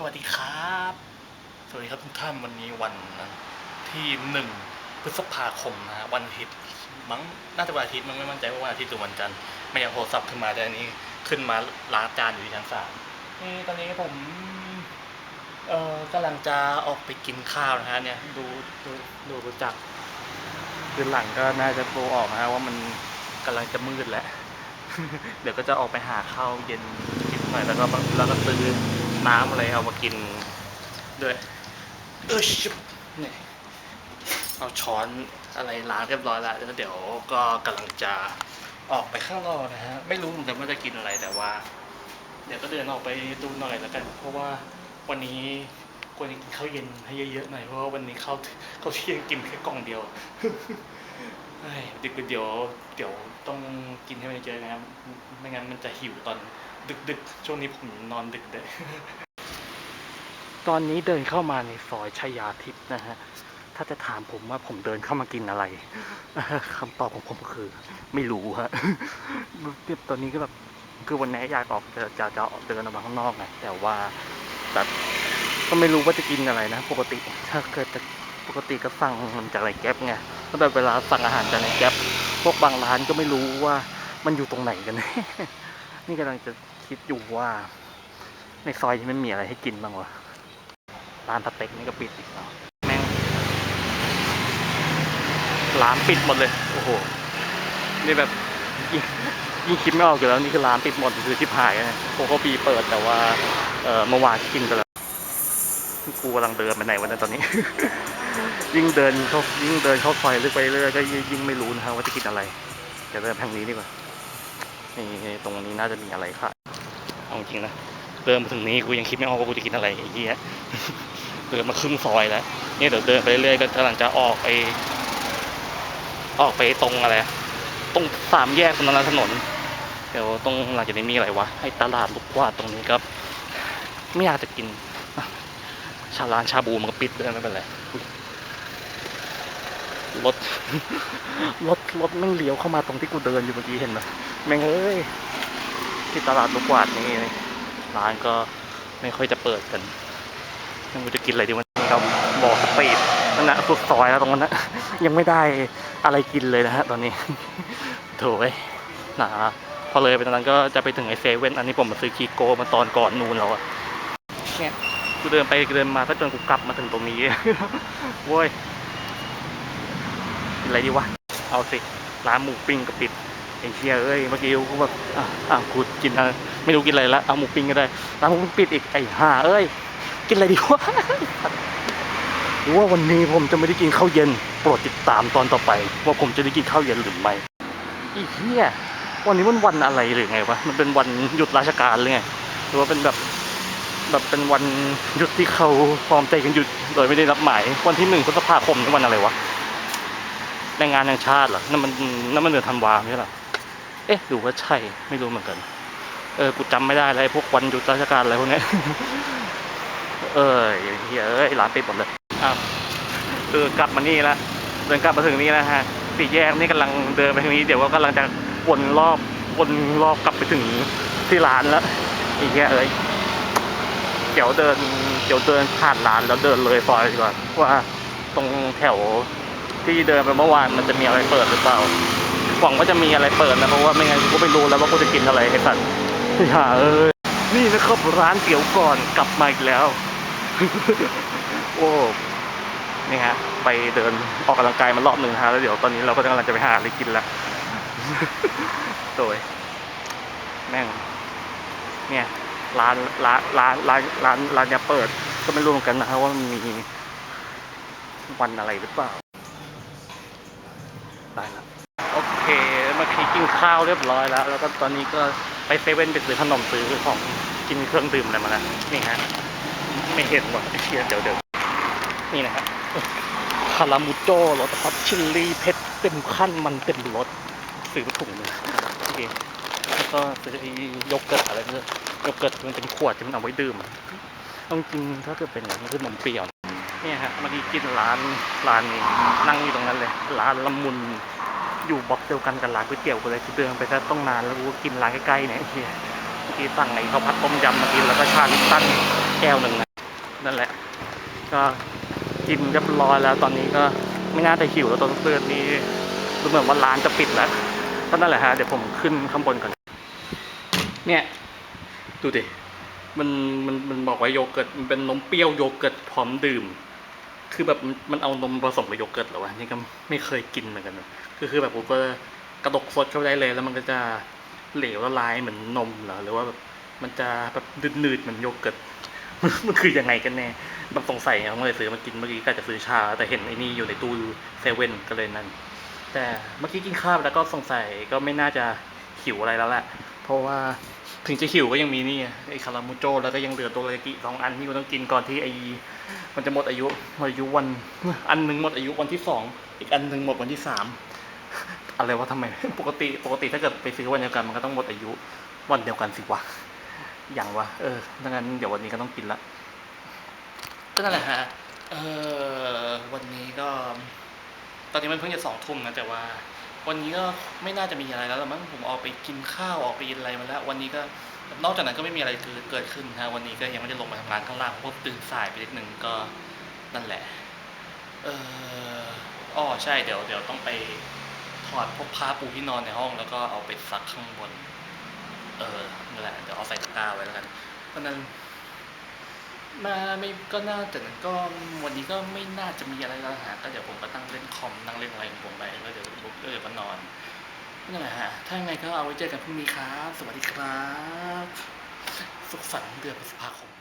สวัสดีครับ สวัสดีครับทุกท่านวันนี้วันที่หนึ่งพฤษภาคมนะฮะวันอาทิตย์มั้งน่าจะวันอาทิตย์มั้งไม่มั่นใจว่าวันอาทิตย์หรือวันจันทร์ไม่อยากโทรศัพท์ขึ้นมาแต่อันนี้ขึ้นมาล้างจานอยู่ที่ชั้นสามนี่ตอนนี้ผมเอ่อกำลังจะออกไปกินข้าวนะฮะเนี่ยดูดูดูรู้จักคือหลังก็น่าจะโตออกนะฮะว่ามันกำลังจะมืดแล้วเดี๋ยวก็จะออกไปหาข้าวเย็นกินหน่อยแล้วก็แล้วก็ซื้อ น้ำอะไรเอามากินด้วยเออชิบเนี่ยเอาช้อนอะไรล้างเรียบร้อยแล้วแล้วเดี๋ยวก็กำลังจะออกไปข้างนอกนะฮะไม่รู้เหมือนกันว่าจะกินอะไรแต่ว่า เดี๋ยวก็เดินออกไปดูหน่อยแล้วกัน เพราะว่าวันนี้ควรจะกินข้าวเย็นให้เยอะๆหน่อยเพราะว่าวันนี้ข้าวข้าวเที่ยงกินแค่กล่องเดียว เฮ้ยดี๋ยวเดี๋ยวเดี๋ยวต้องกินให้มันเยอะนะครับ ไม่งั้นมันจะหิวตอนดึกๆ ช่วงนี้ผมนอนดึกเลย ตอนนี้เดินเข้ามาในซอยชยาทิพย์นะฮะ ถ้าจะถามผมว่าผมเดินเข้ามากินอะไร คำตอบของผมก็คือ ไม่รู้ฮะตอนนี้ก็แบบคือวันนี้อยากออกจะจะจะออกเดินออกมาข้างนอกไงแต่ว่าแบบก็ไม่รู้ว่าจะกินอะไรนะ ปกติ ถ้าเกิดจะปกติก็สั่งจากในแก๊ปไง ก็แบบเวลาสั่งอาหารจากในแก๊ปพวกบางร้านก็ไม่รู้ว่ามันอยู่ตรงไหนกัน นี่กำลังจะคิดอยู่ว่า ในซอยนี้มันมีอะไรให้กินบ้างวะร้านสเต็กนี่ก็ปิดอีกแล้วแม่งร้านปิดหมดเลย โอ้โห นี่แบบยิ่งคิดไม่ออกอยู่แล้วนี่คือร้านปิดหมดคือที่หายนะโคโคปีเปิดแต่ว่าเออเมื่อวานกินไปแล้วกูกำลังเดินไปไหนวันนั้นตอนนี้ ยิ่งเดินเข้ายิ่งเดินเข้าซอยลึกไปเรื่อยก็ยิ่งยิ่งไม่รู้นะครับว่าจะกินอะไรเดี๋ยวเดินทางนี้ดีกว่านี่ตรงนี้น่าจะมีอะไรค่ะเอาจริงนะเดินมาถึงนี้กูยังคิดไม่ออกว่ากูจะกินอะไรไอ้เหี้ยเดินมาครึ่งซอยแล้วเนี่ยเดี๋ยวเดินไปเรื่อยๆก็กำลังจะออกไป ออกไปตรงอะไรตรงสามแยกตรงนั้นถนนเดี๋ยวตรงหลังจากนี้มีอะไรวะไอ้ตลาดลูกกวาดตรงนี้ครับ ไม่อยากจะกินชาลานชาบูมันก็ปิดด้วยไม่เป็นไร รถรถรถแม่งเลี้ยวเข้ามาตรงที่กูเดินอยู่เมื่อกี้เห็นไหมแม่งเอ้ยที่ตลาดลูกกวาดนี่ร้านก็ไม่ค่อยจะเปิดกันยังไม่จะกินอะไรดีวันนี้ครับบอกสปีดนั่นนะสุดซอยแล้วตรงนั้นนะยังไม่ได้อะไรกินเลยนะฮะตอนนี้โถ่เอ้ยหนาพอเลยไปตรงนั้นก็จะไปถึงไอเซเว่นอันนี้ผมมาซื้อคีโกมาตอนก่อนนูนแล้วอะเนี่ยกูเดินไปเดินมาถ้าจนกูกลับมาถึงตรงนี้โว้ย กินอะไรดีวะ เอาสิ ร้านหมูปิ้งก็ปิดไอ้เชี่ยเอ้ย เมื่อกี้กูแบบอะอะกูกินอะไรไม่รู้กินอะไรละเอาหมูปิ้งก็ได้ ร้านหมูปิ้งปิดอีก ไอ้ห่าเอ้ย กินอะไรดีวะหรือว่าวันนี้ผมจะไม่ได้กินข้าวเย็น โปรดติดตามตอนต่อไป ว่าผมจะได้กินข้าวเย็นหรือไม่ไอ้เหี้ยวันนี้มันวันอะไรหรือไงวะ มันเป็นวันหยุดราชการหรือไง หรือว่าเป็นแบบแบบเป็นวันหยุดที่เขาพร้อมใจกันหยุดโดยไม่ได้รับหมายวันที่หนึ่งพฤษภาคมนี่วันอะไรวะ แรงงานแห่งชาติเหรอนั่นมันนั่นมันเดือนธันวาไม่ใช่หรอเอ๊ะหรือว่าใช่ไม่รู้เหมือนกัน เออกูจำไม่ได้เลยพวกวันหยุดราชการอะไรพวกนี้เอออย่างเงี้ยเอ้ยร้านปิดหมดเลยอ้าวเออกลับมานี่ละเดินกลับมาถึงนี่แล้วฮะสี่แยกนี่กำลังเดินไปทางนี้เดี๋ยวก็กำลังจะวนรอบวนรอบกลับไปถึงที่ร้านแล้วอีกแค่เอ้ยเดี๋ยวเดินเดี๋ยวเดินผ่านร้านแล้วเดินเลยซอยดีกว่าว่าตรงแถว ที่เดินไปเมื่อวานมันจะมีอะไรเปิดหรือเปล่า หวังว่าจะมีอะไรเปิดนะเพราะว่าไม่งั้นกูก็ไม่รู้แล้วว่ากูจะกินอะไรไอ้สัตว์อย่าเอ้ยนี่นะครับร้านเตี๋ยวก่อนกลับมาอีกแล้ว โอ้นี่ฮะ ไปเดินออกกำลังกายมารอบหนึ่งฮะแล้วเดี๋ยวตอนนี้เราก็กำลังจะไปหาอะไรกินล้วโดยแม่ง เนี่ยร้านร้านร้านร้านร้านร้านจะเปิด ก็ไม่รู้เหมือนกันนะฮะว่ามันมีวันอะไรหรือเปล่า ได้แล้วโอเคเมื่อกี้กินข้าวเรียบร้อยแล้ว แล้วก็ตอนนี้ก็ไปเซเว่นไปซื้อขนมซื้อของกินเครื่องดื่มอะไรมาแล้วนี่ฮะไม่เห็นหรอกไอ้เชียเดี๋ยวเดี๋ยวนี่นะฮะคารามูโจ้รสฮอตชิลลี่เผ็ดเต็มขั้นมันเต็มรสซื้อมาถุงนึงโอเคแล้วก็ซื้อโยเกิร์ตอะไรเนี่ยโยเกิร์ตมันเป็นขวดที่มันเอาไว้ดื่มอะเอาจริงถ้าเกิดเป็นอย่างนี้คือนมเปรี้ยว เนี่ยฮะเมื่อกี้กินร้านร้านนี้นั่งอยู่ตรงนั้นเลย ร้านละมุนอยู่บล็อกเดียวกันกับร้านก๋วยเตี๋ยวกูเลยคือเดินไปแค่ต้องนานแล้วก็กินร้านใกล้ๆเนี่ยเฮียเมื่อกี้สั่งไอ้ข้าวผัดต้มยำมากินแล้วก็ชาลิปตันแก้วหนึ่งนะนั่นแหละ ก็กินเรียบร้อยแล้วตอนนี้ก็ไม่น่าจะหิวแล้วตอนเพื่อนนี้ดูเหมือนว่าร้านจะปิดแล้วก็นั่นแหละฮะเดี๋ยวผมขึ้นข้างบนก่อน เนี่ย ดูดิมันมันมันบอกว่าโยเกิร์ตมันเป็นนมเปรี้ยวโยเกิร์ตพร้อมดื่ม คือแบบมันเอานมผสมกับโยเกิร์ตเหรอวะนี่ก็ไม่เคยกินเหมือนกันนะคือคือแบบผมก็กระดกสดเข้าได้เลยแล้วมันก็จะเหลวละลายเหมือนนมเหรอหรือว่าแบบมันจะแบบหนืดๆเหมือนโยเกิร์ตมันคือยังไงกันแน่แบบสงสัยเขาเลยซื้อมากินเมื่อกี้ก็จะซื้อชา แต่เห็นไอ้นี่อยู่ในตู้เซเว่นก็เลยนั่นแต่เมื่อกี้กินข้าวแล้วก็สงสัยก็ไม่น่าจะหิวอะไรแล้วแหละเพราะว่า ถึงจะหิวก็ยังมีนี่ไงไอ้คารามูโจแล้วก็ยังเหลือโดรายากิสองอันที่กูต้องกินก่อนที่ไอ้มันจะหมดอายุหมดอายุวัน อันหนึ่งหมดอายุวันที่สองอีกอันหนึ่งหมดวันที่สามอะไรวะทำไม ปกติปกติถ้าเกิดไปซื้อวันเดียวกันมันก็ต้องหมดอายุวันเดียวกันสิวะอย่างวะเออดังนั้นเดี๋ยววันนี้ก็ต้องกินละก็นั่นแหละฮะเออวันนี้ก็ ตอนนี้มันเพิ่งจะสองทุ่มนะแต่ว่า วันนี้ก็ไม่น่าจะมีอะไรแล้วมั้งผมออกไปกินข้าวออกไปกินอะไรมาแล้ว วันนี้ก็นอกจากนั้นก็ไม่มีอะไรเกิดเกิดขึ้นนะวันนี้ก็ยังไม่ได้ลงมาทำงานข้างล่างเพราะตื่นสายไปนิดนึงก็นั่นแหละ เอออ้อใช่เดี๋ยวเดี๋ยวต้องไปถอดพวกผ้าปูที่นอนในห้องแล้วก็เอาไปซักข้างบน เออนั่นแหละเดี๋ยวเอาใส่ตะกร้าไว้แล้วกันเพราะนั้น มาไม่ก็น่าแต่นั้นก็วันนี้ก็ไม่น่าจะมีอะไรแล้วฮะก็เดี๋ยวผมก็ตั้งเล่นคอมนั่งเล่นอะไรของผมไปแล้วเดี๋ยวลุกเดี๋ยวก็นอนนั่นแหละฮะถ้าไงก็เอาไว้เจอกันพรุ่งนี้ครับ สวัสดีครับ สุขสันต์เดือนพฤษภาคม